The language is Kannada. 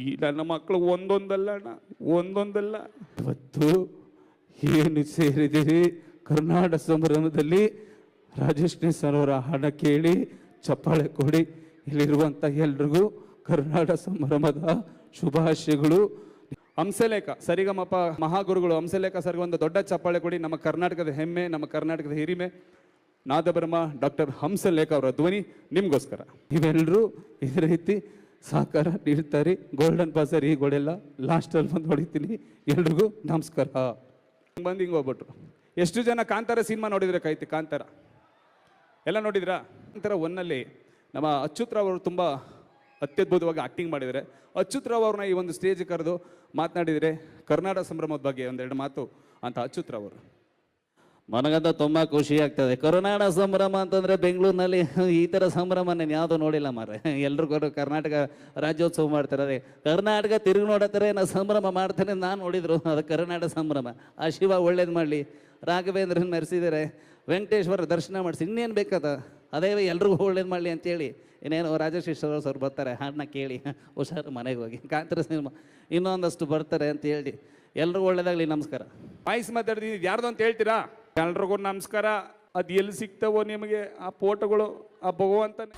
ಈ ನನ್ನ ಮಕ್ಕಳು ಒಂದೊಂದಲ್ಲ ಅಣ್ಣ ಒಂದೊಂದಲ್ಲ. ಇವತ್ತು ಏನು ಸೇರಿದ್ದೀರಿ ಕರ್ನಾಟಕ ಸಂಭ್ರಮದಲ್ಲಿ ರಾಜೇಶ್ನಿ ಸರ್ ಅವರ ಹಾಡ ಕೇಳಿ ಚಪ್ಪಾಳೆ ಕೊಡಿ. ಇಲ್ಲಿರುವಂಥ ಎಲ್ರಿಗೂ ಕರ್ನಾಟಕ ಸಂಭ್ರಮದ ಶುಭಾಶಯಗಳು. ಹಂಸಲೇಖ ಸರಿಗಮಪ ಮಹಾಗುರುಗಳು ಹಂಸಲೇಖ ಸರ್ಗೆ ಒಂದು ದೊಡ್ಡ ಚಪ್ಪಾಳೆ ಕೊಡಿ. ನಮ್ಮ ಕರ್ನಾಟಕದ ಹೆಮ್ಮೆ ನಮ್ಮ ಕರ್ನಾಟಕದ ಹಿರಿಮೆ. ನಾದಬ್ರಹ್ಮ ಡಾಕ್ಟರ್ ಹಂಸಲೇಖ ಅವರ ಧ್ವನಿ ನಿಮಗೋಸ್ಕರ. ಇವೆಲ್ಲರೂ ಇದೇ ರೀತಿ ಸಹಕಾರ ನೀಡ್ತಾರೆ ಗೋಲ್ಡನ್ ಪಾಸರ್ ಗೋಡೆಲ್ಲ ಲಾಸ್ಟಲ್ಲಿ ಬಂದು ಹೊಡಿತೀನಿ. ಎಲ್ರಿಗೂ ನಮಸ್ಕಾರ. ಬಂದು ಹಿಂಗೆ ಹೋಗ್ಬಿಟ್ರು. ಎಷ್ಟು ಜನ ಕಾಂತಾರ ಸಿನಿಮಾ ನೋಡಿದ್ರೆ ಕೈತಿ ಕಾಂತಾರ. ಎಲ್ಲ ನೋಡಿದ್ರಾ? ಕಾಂತಾರ ಒನ್ನಲ್ಲಿ ನಮ್ಮ ಅಚ್ಯುತ್ ಅವರು ತುಂಬ ಅತ್ಯದ್ಭುತವಾಗಿ ಆಕ್ಟಿಂಗ್ ಮಾಡಿದರೆ ಅಚ್ಯುತ್ ಅವ್ರನ್ನ ಈ ಒಂದು ಸ್ಟೇಜ್ ಕರೆದು ಮಾತನಾಡಿದರೆ ಕರ್ನಾಟಕ ಸಂಭ್ರಮದ ಬಗ್ಗೆ ಒಂದೆರಡು ಮಾತು ಅಂತ ಅಚ್ಯುತ್ ಅವರು. ನನಗಂತ ತುಂಬ ಖುಷಿ ಆಗ್ತದೆ. ಕರುನಾಡ ಸಂಭ್ರಮ ಅಂತಂದ್ರೆ ಬೆಂಗಳೂರಿನಲ್ಲಿ ಈ ಥರ ಸಂಭ್ರಮ ನಾನು ಯಾವುದೂ ನೋಡಿಲ್ಲ ಮಾರೆ ಎಲ್ರಿಗೂ ಕರ್ನಾಟಕ ರಾಜ್ಯೋತ್ಸವ ಮಾಡ್ತಾರೆ ಕರ್ನಾಟಕ ತಿರುಗಿ ನೋಡತ್ತಾರೆ ನಾ ಸಂಭ್ರಮ ಮಾಡ್ತಾನೆ ನಾನು ನೋಡಿದ್ರು. ಅದು ಕರ್ನಾಟಕ ಸಂಭ್ರಮ. ಆ ಶಿವ ಒಳ್ಳೇದು ಮಾಡಲಿ. ರಾಘವೇಂದ್ರನ್ ಮೆರೆಸಿದ್ದಾರೆ ವೆಂಕಟೇಶ್ವರ ದರ್ಶನ ಮಾಡಿಸಿ. ಇನ್ನೇನು ಬೇಕದ? ಅದೇ ಎಲ್ರಿಗೂ ಒಳ್ಳೇದು ಮಾಡಲಿ ಅಂತೇಳಿ. ಇನ್ನೇನು ರಾಜಶೇಷರ ಸರ್ ಬರ್ತಾರೆ. ಹಾಡನ್ನ ಕೇಳಿ. ಹುಷಾರು ಮನೆಗೆ ಹೋಗಿ. ಕಾಂತರ ಸಿನಿಮಾ. ಇನ್ನೊಂದಷ್ಟು ಬರ್ತಾರೆ ಅಂತ ಹೇಳಿ. ಎಲ್ರಿಗೂ ಒಳ್ಳೇದಾಗಲಿ. ನಮಸ್ಕಾರ. ವಾಯ್ಸ್ ಮಾತಾಡ್ತೀನಿ ಯಾರ್ದು ಅಂತ ಹೇಳ್ತೀರಾ? ಎಲ್ರಿಗೂ ನಮಸ್ಕಾರ. ಅದು ಎಲ್ಲಿ ಸಿಗ್ತಾವೋ ನಿಮಗೆ ಆ ಫೋಟೋಗಳು ಆ ಭಗವಂತನೇ.